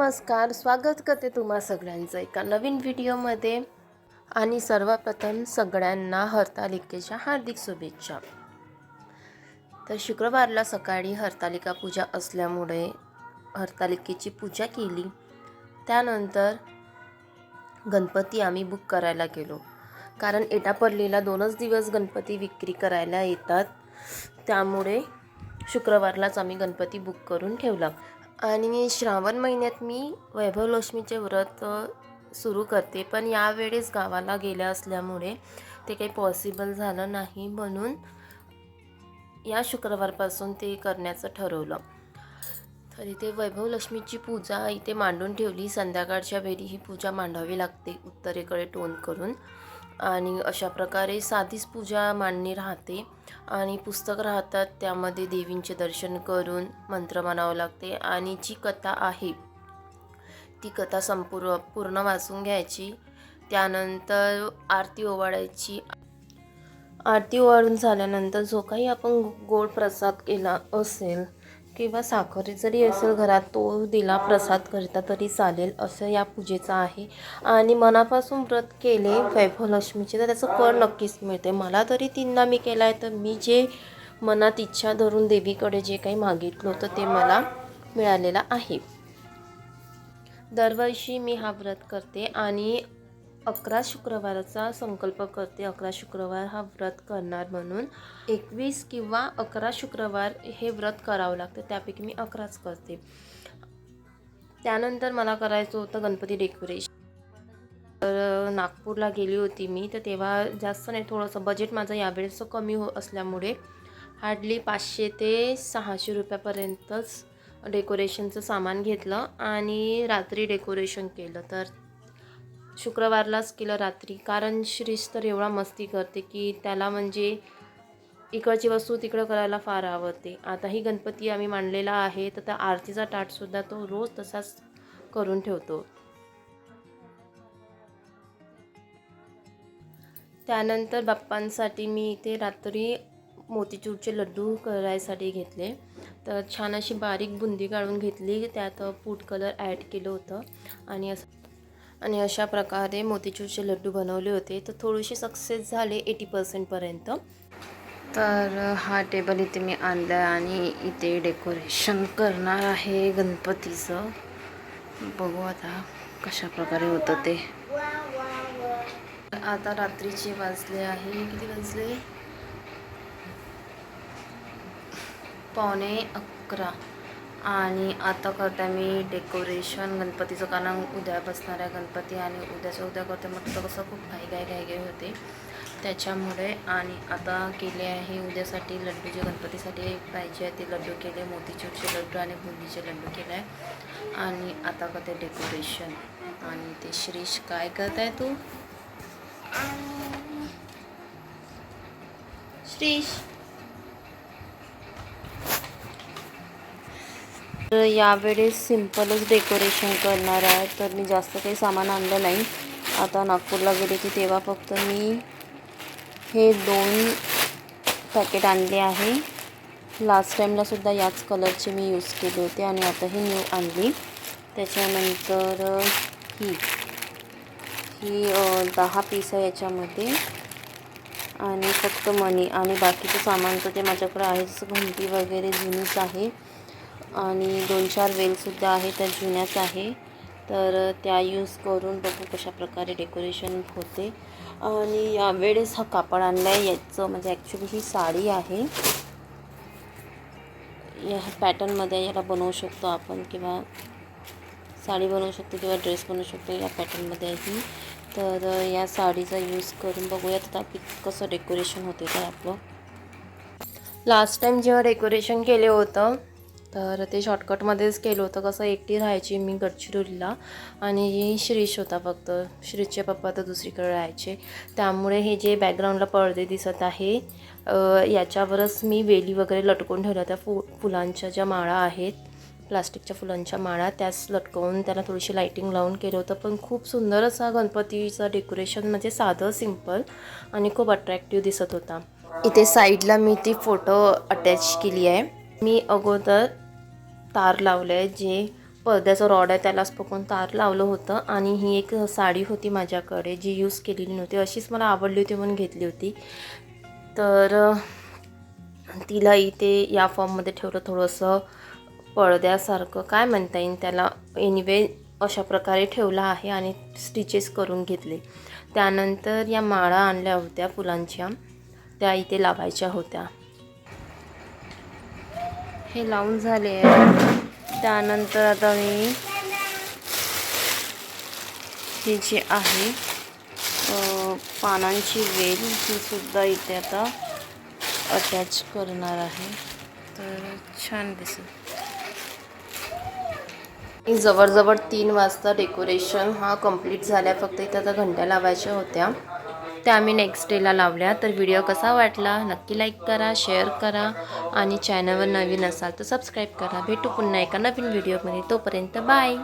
नमस्कार स्वागत करते तुम्हा सगळ्यांचं एका नवीन व्हिडिओमध्ये. आणि सर्वप्रथम सगळ्यांना हरतालिकेच्या हार्दिक शुभेच्छा. तर शुक्रवारला सकाळी हरतालिका पूजा असल्यामुळे हरतालिकेची पूजा केली. त्यानंतर गणपती आम्ही बुक करायला गेलो. कारण एटापल्लीला दोनच दिवस गणपती विक्री करायला येतात. त्यामुळे शुक्रवारलाच आम्ही गणपती बुक करून ठेवला. आणि श्रावण महिन्यात मी वैभवलक्ष्मीचे व्रत सुरू करते. पण यावेळेस गावाला गेल्या असल्यामुळे ते काही पॉसिबल झालं नाही म्हणून या शुक्रवारपासून ते करण्याचं ठरवलं. तर इथे वैभवलक्ष्मीची पूजा इथे मांडून ठेवली. संध्याकाळच्या वेळी ही पूजा मांडावी लागते उत्तरेकडे टोन करून. आणि अशा प्रकारे साधीच पूजा मांडणी राहते. आणि पुस्तक राहतात त्यामध्ये देवींचे दर्शन करून मंत्र म्हणावं लागते. आणि जी कथा आहे ती कथा संपूर्ण पूर्ण वाचून घ्यायची. त्यानंतर आरती ओवाळायची. आरती ओवाळून झाल्यानंतर जो काही आपण गोड प्रसाद केला असेल किंवा साखर जरी असेल घरात तो दिला प्रसाद करता तरी चालेल असं या पूजेचं आहे. आणि मनापासून व्रत केले वैभवलक्ष्मीचे तर त्याचं फळ नक्कीच मिळते मला तरी तीनदा मी केला आहे तर मी जे मनात इच्छा धरून देवीकडे जे काही मागितलं होतं ते मला मिळालेलं आहे. दरवर्षी मी हा व्रत करते आणि अकरा शुक्रवाराचा संकल्प करते. अकरा शुक्रवार हा व्रत करणार म्हणून. एकवीस किंवा अकरा शुक्रवार हे व्रत करावं लागतं. त्यापैकी मी अकराच करते. त्यानंतर मला करायचं होतं गणपती डेकोरेशन तर नागपूरला गेली होती मी तर तेव्हा जास्त नाही थोडंसं बजेट माझं यावेळेस कमी हो असल्यामुळे हार्डली पाचशे ते सहाशे रुपयापर्यंतच डेकोरेशनचं सामान घेतलं आणि रात्री डेकोरेशन केलं. तर शुक्रवारलाच केलं रात्री. कारण श्रीश तर एवढा मस्ती करते की त्याला म्हणजे इकडची वस्तू तिकडं करायला फार आवडते. आताही गणपती आम्ही मांडलेला आहे तर त्या आरतीचा ताटसुद्धा तो रोज तसाच करून ठेवतो. त्यानंतर बाप्पांसाठी मी इथे रात्री मोतीचूरचे लड्डू करायसाठी घेतले. तर छान अशी बारीक बुंदी काढून घेतली त्यात फूड कलर ॲड केलं होतं. आणि असं आणि अशा प्रकारे मोतीचूरचे लड्डू बनवले होते. तर थोडेसे सक्सेस झाले एटी पर्सेंटपर्यंत तर हा टेबल इथे मी आणला आहे आणि इथे डेकोरेशन करणार आहे गणपतीचं. बघू आता कशा प्रकारे होतं ते. आता रात्रीचे वाजले आहे. किती वाजले? पावणे अकरा. आणि आता करते मी डेकोरेशन गणपतीचं कारण उद्या बसणाऱ्या गणपती आणि उद्याचं उद्या करते म्हटलं कसं खूप घाई घाई घाई घाई होते. त्याच्यामुळे आणि आता केले आहे उद्यासाठी लड्डू. जे गणपतीसाठी पाहिजे आहे ते लड्डू केले. मोतीचूरचे लड्डू आणि बुंदीचे लड्डू केले आहे. आणि आता करते डेकोरेशन आणि ते श्रीश काय करत आहे तू? श्रीश तर यावेळेस सिम्पलच डेकोरेशन करणार आहे. तर मी जास्त काही सामान आणलं नाही. आता नागपूरला गेले की तेव्हा फक्त मी हे दोन पॅकेट आणले आहे. लास्ट टाईमलासुद्धा याच कलरचे मी यूज केले होते आणि आता ही न्यू आणली. त्याच्यानंतर ही. ही दहा पीस आहे याच्यामध्ये. आणि फक्त मनी आणि बाकीचं सामान तर ते माझ्याकडे आहे जसं घंटी वगैरे जुनीच आहे. आणि दोन चार वेलसुद्धा आहे त्या जुन्याच आहे. तर त्या यूज करून बघू कशा प्रकारे डेकोरेशन होते. आणि यावेळेस हा कापड आणला आहे याचं म्हणजे ॲक्च्युली ही साडी आहे. या पॅटर्नमध्ये याला बनवू शकतो आपण किंवा साडी बनवू शकतो किंवा ड्रेस बनवू शकतो या पॅटर्नमध्ये आहे तर या साडीचा यूज करून बघूयात आता की कसं डेकोरेशन होते तर आपलं. लास्ट टाईम जेव्हा डेकोरेशन केले होतं तर ते शॉर्टकटमध्येच केलं होतं. कसं एकटी राहायची मी गडचिरोलीला आणि श्रीश होता फक्त. श्रीशचे पप्पा तर दुसरीकडे राहायचे. त्यामुळे हे जे बॅकग्राऊंडला पडदे दिसत आहे याच्यावरच मी वेली वगैरे लटकवून ठेवल्या त्या फु फुलांच्या ज्या माळा आहेत प्लास्टिकच्या फुलांच्या माळा त्याच लटकवून त्याला थोडीशी लाईटिंग लावून केलं होतं. पण खूप सुंदर असा गणपतीचं डेकोरेशन म्हणजे साधं सिंपल आणि खूप अट्रॅक्टिव्ह दिसत होता. इथे साईडला मी ती फोटो अटॅच केली आहे. मी अगोदर तार लावलं आहे जे पडद्याचं रॉड आहे त्यालाच पकडून तार लावलं होतं आणि ही एक साडी होती माझ्याकडे जी यूज केलेली नव्हती. अशीच मला आवडली होती म्हणून घेतली होती. तर तिला इथे या फॉर्ममध्ये ठेवलं थोडंसं पडद्यासारखं. काय म्हणता येईल त्याला? एनिवे अशा प्रकारे ठेवला आहे आणि स्टिचेस करून घेतले. त्यानंतर या माळा आणल्या होत्या फुलांच्या. त्या इथे लावायच्या होत्या. हे लावून झाले आहे त्यानंतर आता मी हे जे आहे पानांची वेल ही सुद्धा इथे आता अटॅच करणार आहे. तर छान दिसेल. जवळजवळ तीन वाजता डेकोरेशन हा कंप्लीट झाल्या फक्त इथे आता घंट्या लावायच्या होत्या. त्या आम्ही नेक्स्ट डेला लावल्या. तर व्हिडिओ कसा वाटला? नक्की लाईक करा शेअर करा आणि चॅनलवर नवीन असाल तर सबस्क्राईब करा. भेटू पुन्हा एका नवीन व्हिडिओमध्ये तोपर्यंत बाय